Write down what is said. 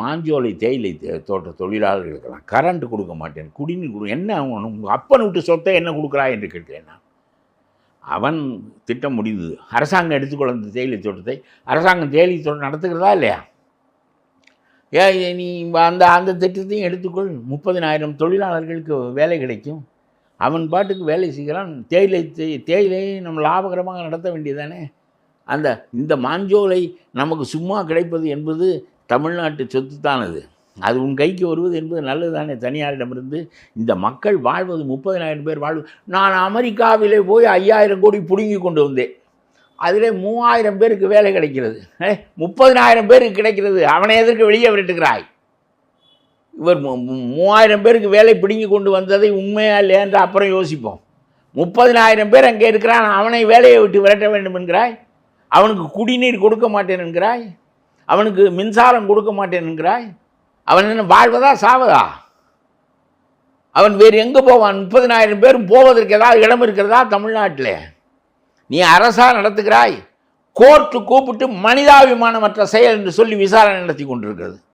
மாஞ்சோலை தேயிலை தே- தோட்ட தொழிலாளர்களுக்கெல்லாம் கரண்ட் கொடுக்க மாட்டேன். குடிநீர் கொடு என்ன உங்கள் அப்பன் விட்டு சொத்தை என்ன கொடுக்குறாய் என்று கேட்கிறேன் நான். அவன் திட்டம் முடிந்தது. அரசாங்கம் எடுத்துக்கொள்ள அந்த தேயிலை தோட்டத்தை அரசாங்கம் தேயிலை தோட்டம் நடத்துகிறதா இல்லையா? ஏ நீ அந்த அந்த திட்டத்தையும் எடுத்துக்கொள். முப்பதினாயிரம் தொழிலாளர்களுக்கு வேலை கிடைக்கும். அவன் பாட்டுக்கு வேலை செய்கிறான். தேயிலை தே- தேயிலையை நம்ம லாபகரமாக நடத்த வேண்டியதானே? அந்த இந்த மாஞ்சோலை நமக்கு சும்மா கிடைப்பது என்பது தமிழ்நாட்டு சொத்துத்தானது? அது உன் கைக்கு வருவது என்பது நல்லது தானே தனியாரிடமிருந்து இந்த மக்கள் வாழ்வது முப்பதினாயிரம் பேர் வாழ்வு நான் அமெரிக்காவிலே போய் ஐயாயிரம் கோடி பிடுங்கி கொண்டு வந்தேன். அதில் மூவாயிரம் பேருக்கு வேலை கிடைக்கிறது. ஏ, முப்பதினாயிரம் பேருக்கு கிடைக்கிறது. அவனை எதற்கு வெளியே விரட்டுகிறாய்? இவர் மூவாயிரம் பேருக்கு வேலை பிடுங்கி கொண்டு வந்ததை உண்மையாக இல்லையான்ற அப்புறம் யோசிப்போம். முப்பதினாயிரம் பேர் அங்கே இருக்கிறான். அவனை வேலையை விட்டு விரட்ட வேண்டும் என்கிறாய்? அவனுக்கு குடிநீர் கொடுக்க மாட்டேன் என்கிறாய்? அவனுக்கு மின்சாரம் கொடுக்க மாட்டேன்ங்கிறாய் அவன் என்ன வாழ்வதா சாவதா? அவன் வேறு எங்கே போவான்? முப்பதினாயிரம் பேரும் போவதற்கு ஏதாவது இடம் இருக்கிறதா தமிழ்நாட்டில்? நீ அரசா நடத்துகிறாய்? கோர்ட்டு கூப்பிட்டு மனிதாபிமானமற்ற செயல் என்று சொல்லி விசாரணை நடத்தி கொண்டிருக்கிறது.